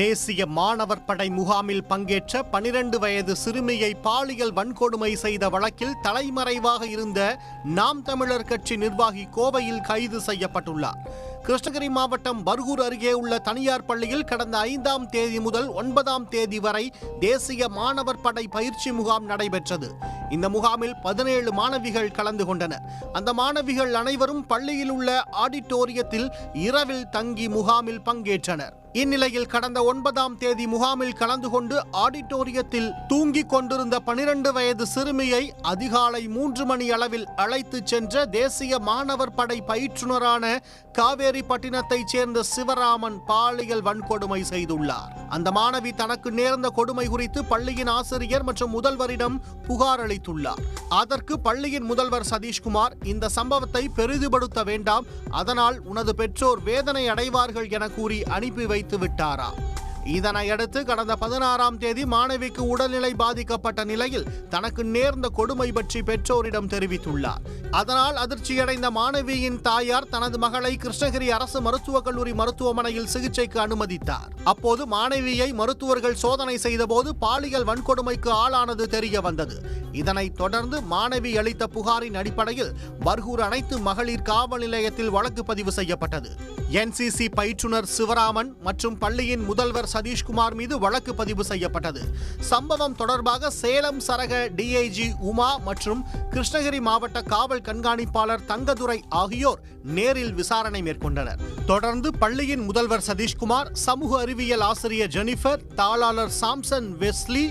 தேசிய மாணவர் படை முகாமில் பங்கேற்ற பனிரெண்டு வயது சிறுமியை பாலியல் வன்கொடுமை செய்த வழக்கில் தலைமறைவாக இருந்த நாம் தமிழர் கட்சி நிர்வாகி கோவையில் கைது செய்யப்பட்டுள்ளார். கிருஷ்ணகிரி மாவட்டம் பர்கூர் அருகே உள்ள தனியார் பள்ளியில் கடந்த ஐந்தாம் தேதி முதல் ஒன்பதாம் தேதி வரை தேசிய மாணவர் படை பயிற்சி முகாம் நடைபெற்றது. இந்த முகாமில் பதினேழு மாணவிகள் கலந்து கொண்டனர். அந்த மாணவிகள் அனைவரும் பள்ளியில் உள்ள ஆடிட்டோரியத்தில் இரவில் தங்கி முகாமில் பங்கேற்றனர். இந்நிலையில் கடந்த ஒன்பதாம் தேதி முகாமில் கலந்து கொண்டு ஆடிட்டோரியத்தில் தூங்கிக் கொண்டிருந்த பனிரெண்டு வயது சிறுமியை அதிகாலை மூன்று மணி அளவில் அழைத்துச் சென்ற தேசிய மாணவர் படை பயிற்றுனரான காவேரி பட்டினத்தைச் சேர்ந்த சிவராமன் பாலியல் வன்கொடுமை செய்துள்ளார். அந்த மாணவி தனக்கு நேர்ந்த கொடுமை குறித்து பள்ளியின் ஆசிரியர் மற்றும் முதல்வரிடம் புகார் அளித்துள்ளார். அதற்கு பள்ளியின் முதல்வர் சதீஷ்குமார் இந்த சம்பவத்தை பெரிதுபடுத்த வேண்டாம். அதனால் உனது பெற்றோர் வேதனை அடைவார்கள் என கூறி அனுப்பி வைத்து விட்டாரா? இதனையடுத்து கடந்த பதினாறாம் தேதி மாணவிக்கு உடல்நிலை பாதிக்கப்பட்ட நிலையில் தனக்கு நேர்ந்த கொடுமை பற்றி பெற்றோரிடம் தெரிவித்துள்ளார். அதனால் அதிர்ச்சியடைந்த மாணவியின் தாயார் தனது மகளை கிருஷ்ணகிரி அரசு மருத்துவக் கல்லூரி மருத்துவமனையில் சிகிச்சைக்கு அனுமதித்தார். அப்போது மாணவியை மருத்துவர்கள் சோதனை செய்தபோது பாலியல் வன்கொடுமைக்கு ஆளானது தெரிய வந்தது. இதனைத் தொடர்ந்து மாணவி அளித்த புகாரின் அடிப்படையில் பர்கூர் அனைத்து மகளிர் காவல் நிலையத்தில் வழக்கு பதிவு செய்யப்பட்டது. என்சிசி பயிற்றுனர் சிவராமன் மற்றும் பள்ளியின் முதல்வர் சதீஷ்குமார் மீது வழக்கு பதிவு செய்யப்பட்டது. சம்பவம் தொடர்பாக சேலம் சரக டிஐஜி உமா மற்றும் கிருஷ்ணகிரி மாவட்ட காவல் கண்காணிப்பாளர் தங்கதுரை ஆகியோர் நேரில் விசாரணை மேற்கொண்டனர். தொடர்ந்து பள்ளியின் முதல்வர் சதீஷ்குமார் சமூக அறிவியல் ஆசிரியர் ஜெனிஃபர் தாளாளர் சாம்சன் வெஸ்லி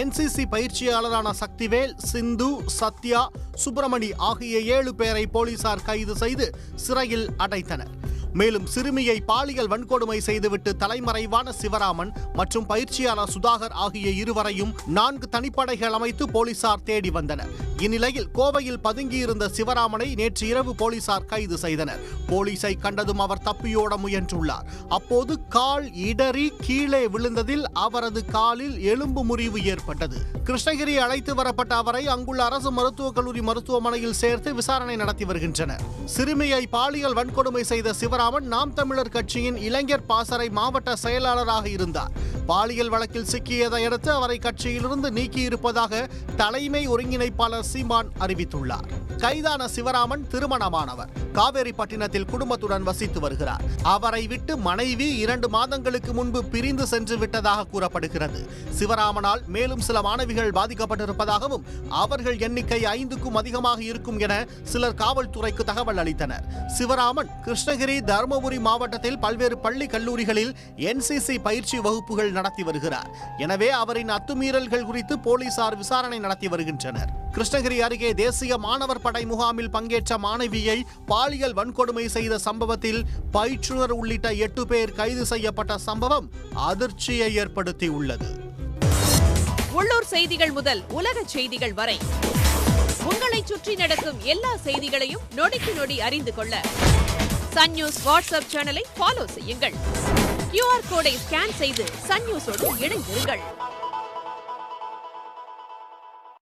என்சிசி பயிற்சியாளரான சக்திவேல் சிந்து சத்யா சுப்பிரமணி ஆகிய ஏழு பேரை போலீசார் கைது செய்து சிறையில் அடைத்தனர். மேலும் சிறுமியை பாலியல் வன்கொடுமை செய்துவிட்டு தலைமறைவான சிவராமன் மற்றும் பயிற்சியாளர் சுதாகர் ஆகிய இருவரையும் நான்கு தனிப்படைகள் அமைத்து போலீசார் தேடி வந்தனர். இந்நிலையில் கோவையில் பதுங்கியிருந்த சிவராமனை நேற்று இரவு போலீசார் கைது செய்தனர். போலீசை கண்டதும் அவர் தப்பியோட முயன்றுள்ளார். அப்போது கால் இடறி கீழே விழுந்ததில் அவரது காலில் எலும்பு முறிவு ஏற்பட்டது. கிருஷ்ணகிரி அழைத்து வரப்பட்ட அவரை அங்குள்ள அரசு மருத்துவக் கல்லூரி மருத்துவமனையில் சேர்த்து விசாரணை நடத்தி வருகின்றனர். சிறுமியை பாலியல் வன்கொடுமை செய்த சிவராமன் நாம் தமிழர் கட்சியின் இளைஞர் பாசறை மாவட்ட செயலாளராக இருந்தார். பாலியல் வழக்கில் சிக்கியதை அடுத்து அவரை கட்சியிலிருந்து நீக்கியிருப்பதாக தலைமை ஒருங்கிணைப்பாளர் சீமான் அறிவித்துள்ளார். கைதான சிவராமன் திருமணமானவர். காவேரிப்பட்டினத்தில் குடும்பத்துடன் வசித்து வருகிறார். அவரை விட்டு மனைவி இரண்டு மாதங்களுக்கு முன்பு பிரிந்து சென்று விட்டதாக கூறப்படுகிறது. சிவராமனால் மேலும் சில மாணவிகள் பாதிக்கப்பட்டிருப்பதாகவும் அவர்கள் எண்ணிக்கை ஐந்துக்கும் அதிகமாக இருக்கும் என சிலர் காவல்துறைக்கு தகவல் அளித்தனர். சிவராமன் கிருஷ்ணகிரி தருமபுரி மாவட்டத்தில் பல்வேறு பள்ளி கல்லூரிகளில் என்சிசி பயிற்சி வகுப்புகள் நடத்தி வருகிறார். எனவே அவரின் அத்துமீறல்கள் குறித்து போலீசார் விசாரணை நடத்தி வருகின்றனர். கிருஷ்ணகிரி அருகே தேசிய மாணவர் படை முகாமில் பங்கேற்ற மாணவியை பாலியல் வன்கொடுமை செய்த சம்பவத்தில் பயிற்றுனர் உள்ளிட்ட எட்டு பேர் கைது செய்யப்பட்ட சம்பவம் அதிர்ச்சியை ஏற்படுத்தியுள்ளது. உள்ளூர் செய்திகள் முதல் உலக செய்திகள் வரை. உங்களை சுற்றி நடக்கும் எல்லா செய்திகளையும் நொடிக்கு நொடி அறிந்து கொள்ள. சன் நியூஸ் வாட்ஸ்அப் சேனலை ஃபாலோ செய்யுங்கள். கியூஆர் கோடை ஸ்கேன் செய்து சன் நியூஸோடு இணைந்திருங்கள்.